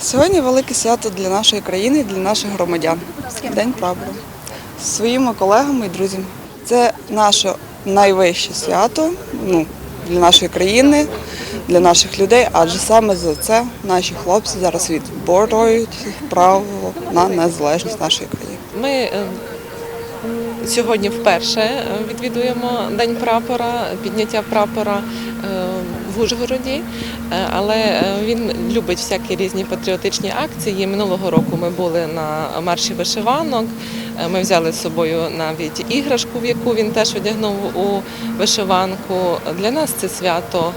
Сьогодні велике свято для нашої країни, для наших громадян. День прапору. З своїми колегами і друзями. Це наше найвище свято ну, для нашої країни, для наших людей, адже саме за це наші хлопці зараз відборюють право на незалежність нашої країни. Ми е, сьогодні вперше е, відвідуємо День прапора, підняття прапора е, в Ужгороді, Е, але е, він любить всякі різні патріотичні акції. Минулого року ми були на марші вишиванок. Е, Ми взяли з собою навіть іграшку, в яку він теж одягнув у вишиванку. Для нас це свято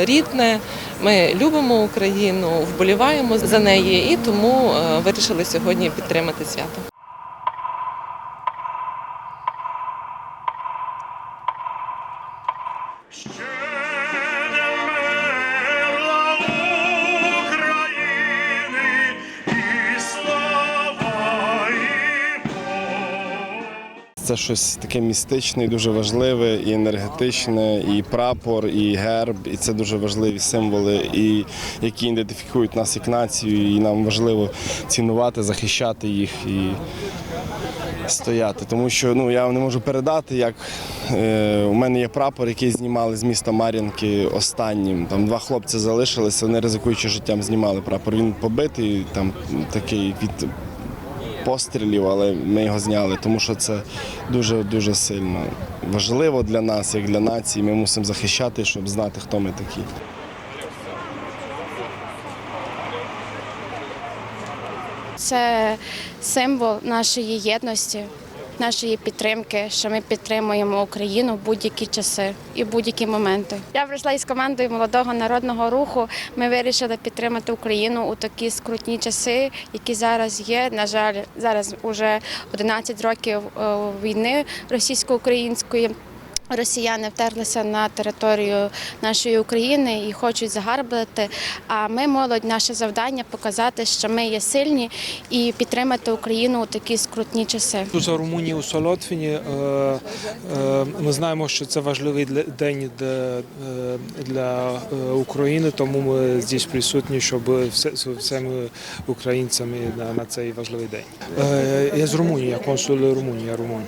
рідне. Ми любимо Україну, вболіваємо за неї і тому вирішили сьогодні підтримати свято. Ще Це щось таке містичне, і дуже важливе, і енергетичне, і прапор, і герб, і це дуже важливі символи, і які ідентифікують нас як націю, і нам важливо цінувати, захищати їх і стояти. Тому що ну я не можу передати, як е, у мене є прапор, який знімали з міста Мар'їнки останнім. Там два хлопці залишилися, вони ризикуючи життям, знімали прапор. Він побитий, там такий від пострілів, але ми його зняли, тому що це дуже дуже сильно важливо для нас, як для нації. Ми мусимо захищати, щоб знати, хто ми такі. Це символ нашої єдності, нашої підтримки, що ми підтримуємо Україну в будь-які часи і в будь-які моменти. Я прийшла із командою молодого народного руху. Ми вирішили підтримати Україну у такі скрутні часи, які зараз є. На жаль, зараз уже 11 років е, війни російсько-української. Росіяни втерлися на територію нашої України і хочуть загарбати. А ми, молодь, наше завдання показати, що ми є сильні і підтримати Україну у такі скрутні часи. Тут за Румунії у Солотвіні. е, е, Ми знаємо, що це важливий день для, е, для України, тому ми здесь присутні, щоб всіми українцями на, цей важливий день. Я з Румунії, я консул Румунії, я румун.